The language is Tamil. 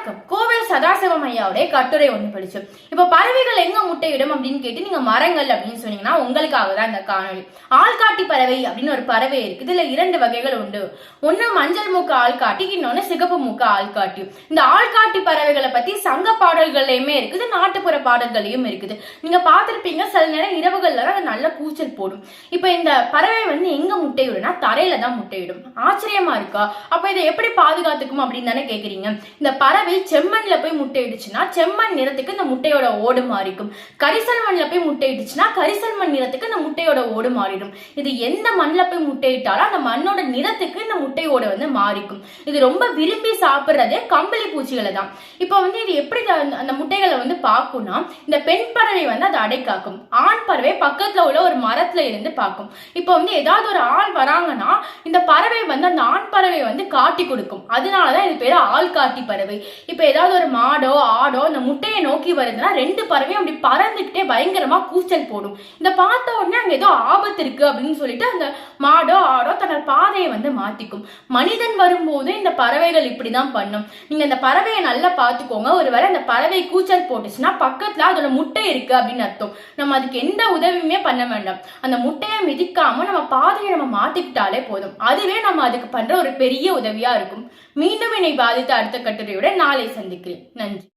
வணக்கம் கோவில் சதாசிவம் ஐயாவுடைய கட்டுரை ஒன்று படிச்சோம் இப்போ பறவைகள் எங்க முட்டையிடும் அப்படின்னு கேட்டு நீங்க மரங்கள் அப்படின்னு சொன்னீங்கன்னா உங்களுக்காக தான் இந்த காணொளி. ஆள்காட்டி பறவை அப்படின்னு ஒரு பறவை இருக்கு இதுல இரண்டு வகைகள் உண்டு. ஒன்னு மஞ்சள் மூக்கு ஆள்காட்டி இன்னொன்னு சிகப்பு மூக்கு ஆள்காட்டி. இந்த ஆள்காட்டி பறவைகளை பத்தி சங்க பாடல்கள்லயுமே இருக்குது. நாட்டுப்புற பாடல்களையும் இருக்குது. நீங்க பார்த்துருப்பீங்க சில நேரம் இரவுகள்ல அது நல்ல கூச்சல் போடும். இப்போ இந்த பறவை வந்து எங்க முட்டையிடும்னா தரையில தான் முட்டையிடும். ஆச்சரியமா இருக்கா? அப்ப இதை எப்படி பாதுகாத்துக்கும் அப்படின்னு தானே கேக்குறீங்க. இந்த பறவை செம்மண்ல போய் முட்டையிடுச்சுன்னா செம்மண் நிறத்துக்கு இந்த முட்டையோட ஓடு மாறிக்கும். கரிசல் மண்ணில் போய் முட்டையிடுச்சுன்னா கரிசல் மண் நிறத்துக்கு இந்த முட்டையோட ஓடு மாறிடும். இது எந்த மண்ணில் போய் முட்டையிட்டாலும் அந்த மண்ணோட நிறத்துக்கு இந்த முட்டையோட வந்து மாறிக்கும். இது ரொம்ப விரும்பி சாப்பிட்றதே கம்பளி பூச்சிகளை தான். இப்போ வந்து இது எப்படி அந்த- முட்டைகளை வந்து பார்க்கும்னா இந்த பெண் பறவை வந்து அதை அடைக்காக்கும் ஆண் பறவை பக்கத்துல உள்ள ஒரு மரத்துல இருந்து பார்க்கும். இப்போ வந்து ஏதாவது ஒரு ஆள் வராங்கன்னா இந்த பறவை வந்து அந்த ஆண் பறவை வந்து காட்டி கொடுக்கும். அதனாலதான் இது பேர் ஆள் காட்டி பறவை. இப்போ ஏதாவது ஒரு மாடோ ஆடோ இந்த முட்டையை நோக்கி வருதுன்னா ரெண்டு பறவையும் அப்படி பறந்துக்கிட்டே பயங்கரமா கூச்சல் போடும். இந்த பார்த்த உடனே அங்க ஏதோ ஆபத்து இருக்கு அப்படின்னு சொல்லிட்டு அந்த மாடோ ஆடோ தன்னோட பாதையை வந்து மாத்திக்கும். மனிதன் வரும்போது இந்த பறவைகள் இப்படிதான் பண்ணும். நீங்க இந்த பறவையை நல்லா பார்த்துக்கோங்க. ஒருவேளை அந்த பறவை கூச்சல் போட்டுச்சுன்னா பக்கத்துல அதோட முட்டை இருக்கு அப்படின்னு அர்த்தம். நம்ம அதுக்கு எந்த உதவியுமே பண்ண வேண்டாம். அந்த முட்டையை மிதிக்காம நம்ம பாதையை நம்ம மாத்திக்கிட்டாலே போதும். அதுவே நம்ம அதுக்கு பண்ற ஒரு பெரிய உதவியா இருக்கும். மீண்டும் என்னை பாதித்த அடுத்த கட்டுரையுடன் நாளை சந்திக்கிறேன். நன்றி.